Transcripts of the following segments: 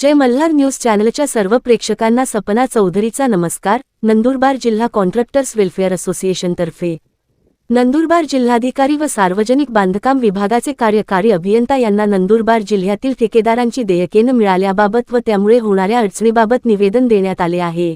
जय Malhar news चॅनलच्या सर्व प्रेक्षकांना सपना चौधरीचा नमस्कार. नंदुरबार जिल्हा कॉन्ट्रॅक्टर्स वेलफेअर असोसिएशनतर्फे नंदुरबार जिल्हाधिकारी व सार्वजनिक बांधकाम विभागाचे कार्यकारी अभियंता यांना नंदुरबार जिल्ह्यातील ठेकेदारांची देयके न मिळाल्याबाबत व त्यामुळे होणाऱ्या अडचणीबाबत निवेदन देण्यात आले आहे.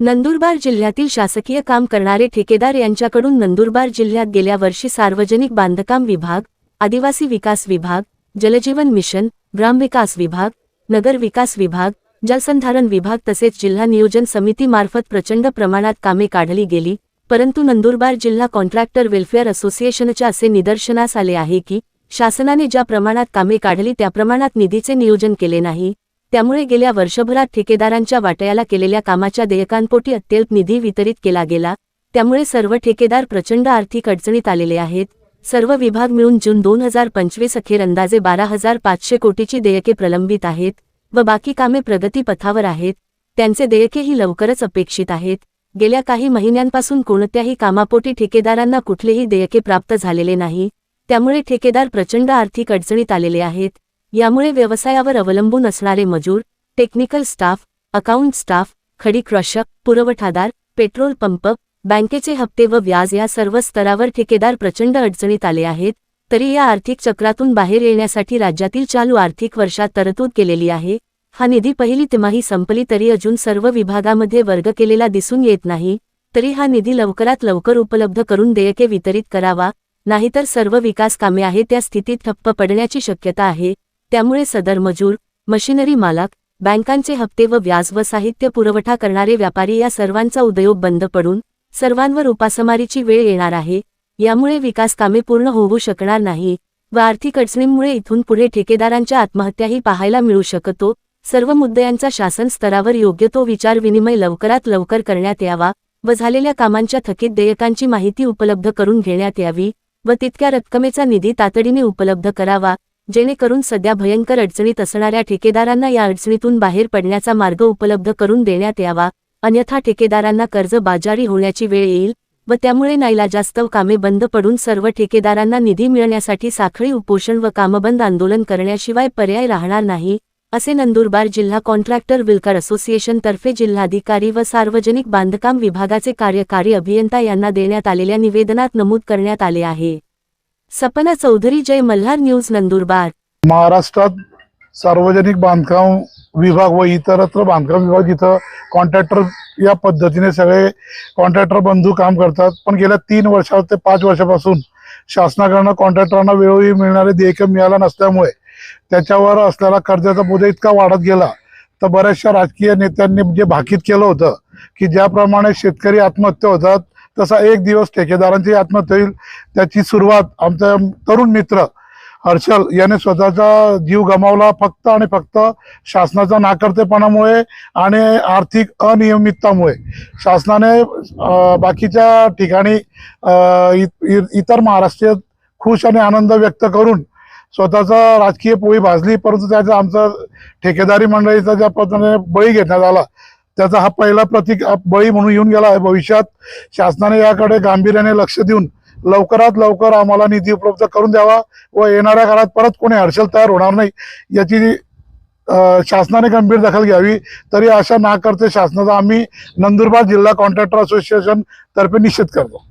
नंदुरबार जिल्ह्यातील शासकीय काम करणारे ठेकेदार यांच्याकडून नंदुरबार जिल्ह्यात गेल्या वर्षी सार्वजनिक बांधकाम विभाग आदिवासी विकास विभाग जलजीवन मिशन ग्रामविकास विभाग नगर विकास विभाग जलसंधारण विभाग तसेच जिल्हा नियोजन समितीमार्फत प्रचंड प्रमाणात कामे काढली गेली परंतु नंदुरबार जिल्हा कॉन्ट्रॅक्टर वेलफेअर असोसिएशनच्या असे निदर्शनास आले आहे की शासनाने ज्या प्रमाणात कामे काढली त्या प्रमाणात निधीचे नियोजन केले नाही त्यामुळे गेल्या वर्षभरात ठेकेदारांच्या वाटयाला केलेल्या कामाच्या देयकांपोटी अत्यल्प निधी वितरित केला गेला त्यामुळे सर्व ठेकेदार प्रचंड आर्थिक अडचणीत आलेले आहेत सर्व विभाग मिळून जून दोन हजार पंचवीस अखेर अंदाजे बारा हजार पाचशे कोटीची देयके प्रलंबित आहेत व बाकी कामे प्रगतीपथावर आहेत. त्यांचे देयकेही लवकरच अपेक्षित आहेत. गेल्या काही महिन्यांपासून कोणत्याही कामापोटी ठेकेदारांना कुठलेही देयके प्राप्त झालेले नाही. त्यामुळे ठेकेदार प्रचंड आर्थिक अडचणीत आलेले आहेत. यामुळे व्यवसायावर अवलंबून असणारे मजूर टेक्निकल स्टाफ अकाउंट स्टाफ खडी क्रशक पुरवठादार पेट्रोल पंप बँकेचे हप्ते व व्याज या सर्व स्तरावर ठेकेदार प्रचंड अडचणीत आले आहेत तरी या आर्थिक चक्रातून बाहेर येण्यासाठी राज्यातील चालू आर्थिक वर्षात तरतूद केलेली आहे. हा निधी पहिली तिमाही संपली तरी अजून सर्व विभागामध्ये वर्ग केलेला दिसून येत नाही तरी हा निधी लवकरात लवकर उपलब्ध करून देयके वितरित करावा नाहीतर सर्व विकास कामे आहे त्या स्थितीत ठप्प पडण्याची शक्यता आहे त्यामुळे सदर मजूर मशिनरी मालक बँकांचे हप्ते व व्याज व साहित्य पुरवठा करणारे व्यापारी या सर्वांचा उद्योग बंद पडून सर्वांवर उपासमारीची वेळ येणार आहे यामुळे विकास कामे पूर्ण होऊ शकणार नाही व आर्थिक अडचणींमुळे इथून पुढे ठेकेदारांच्या आत्महत्याही पाहायला मिळू शकतो. सर्व मुद्द्यांचा शासन स्तरावर योग्य तो विचार विनिमय लवकरात लवकर करण्यात यावा व झालेल्या कामांच्या थकीत देयकांची माहिती उपलब्ध करून घेण्यात यावी व तितक्या रक्कमेचा निधी तातडीने उपलब्ध करावा जेणेकरून सध्या भयंकर अडचणीत असणाऱ्या ठेकेदारांना या अडचणीतून बाहेर पडण्याचा मार्ग उपलब्ध करून देण्यात यावा. अन्यथा ठेकेदारांना कर्ज बाजारी होण्याची वेळ येईल व त्यामुळे नाईलाजास्तव कामे बंद पडून सर्व ठेकेदारांना निधी मिळण्यासाठी साखळी उपोषण व कामबंद आंदोलन करण्याशिवाय पर्याय राहणार नाही असे नंदुरबार जिल्हा कॉन्ट्रॅक्टर विलकर असोसिएशन तर्फे जिल्हाधिकारी व सार्वजनिक बांधकाम विभागाचे कार्यकारी अभियंता यांना देण्यात आलेल्या निवेदनात नमूद करण्यात आले आहे. सपना चौधरी जय मल्हार न्यूज नंदुरबार. महाराष्ट्रात सार्वजनिक बांधकाम विभाग व इतरत्र बांधकाम विभाग जिथं कॉन्ट्रॅक्टर या पद्धतीने सगळे कॉन्ट्रॅक्टर बंधू काम करतात. पण गेल्या तीन वर्षा ते पाच वर्षापासून शासनाकडनं कॉन्ट्रॅक्टरांना वेळोवेळी मिळणारे देयक मिळालं नसल्यामुळे त्याच्यावर असलेला कर्जाचा बोजा इतका वाढत गेला. तर बऱ्याचशा राजकीय नेत्यांनी जे भाकीत केलं होतं की ज्याप्रमाणे शेतकरी आत्महत्या होतात तसा एक दिवस ठेकेदारांची आत्महत्या होईल. त्याची सुरुवात आमचा तरुण मित्र हर्षल याने स्वतःचा जीव गमावला फक्त आणि फक्त शासनाच्या नाकर्तेपणामुळे आणि आर्थिक अनियमिततामुळे. शासनाने बाकीच्या ठिकाणी इ- इ- इतर महाराष्ट्रीयत खुश आणि आनंद व्यक्त करून स्वतःचा राजकीय पोळी भाजली परंतु त्याचा आमचा ठेकेदारी मंडळीचा ज्या पद्धतीने बळी घेण्यात आला त्याचा हा पहिला प्रतीक बळी म्हणून येऊन गेला आहे. भविष्यात शासनाने याकडे गांभीर्याने लक्ष देऊन लवकरात लवकर आम्हाला निधी उपलब्ध करून द्यावा व येणाऱ्या काळात परत कोणी हर्षल तयार होणार नाही याची शासनाने गंभीर दखल घ्यावी. तरी अशा ना करते शासनाचा. आम्ही नंदुरबार जिल्हा कॉन्ट्रॅक्टर असोसिएशन तर्फे निश्चित करतो.